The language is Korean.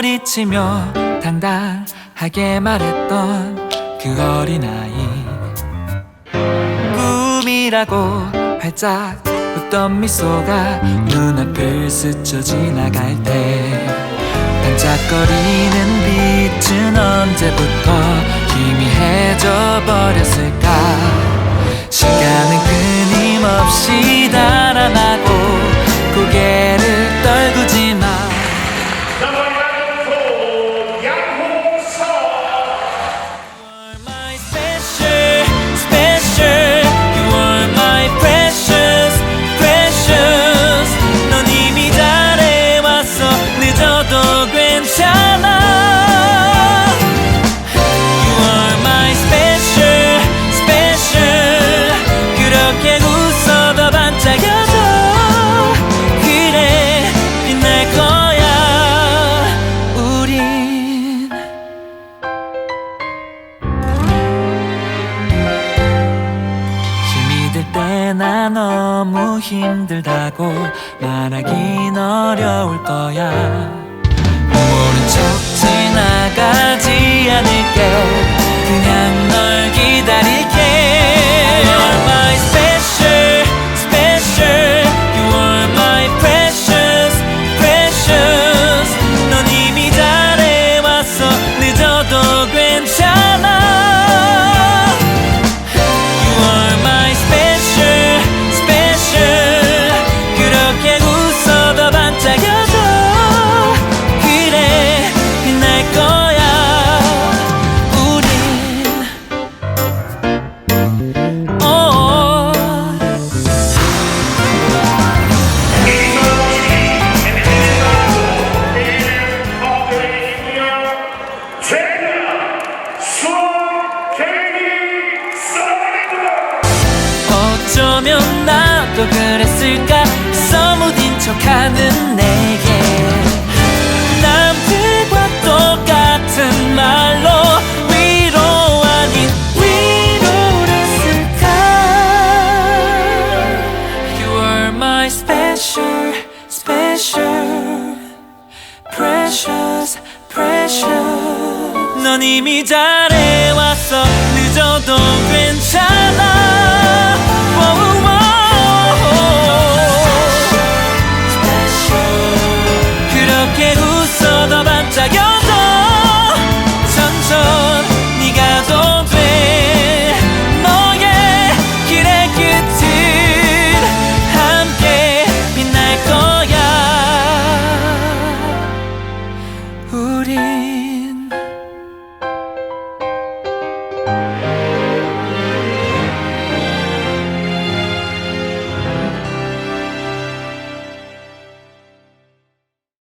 소리치며 당당하게 말했던 그 어린아이. 꿈이라고 활짝 웃던 미소가 눈앞을 스쳐 지나갈 때 반짝거리는 빛은 언제부터 희미해져 버렸을까 들때나 너무 힘들다고 말하긴 어려울 거야 어쩌면 나도 그랬을까? 써무딘 척하는 내게. 남들과 똑같은 말로 위로 아닌 위로를 쓸까? You are my special special precious precious. 넌 이미 잘해왔어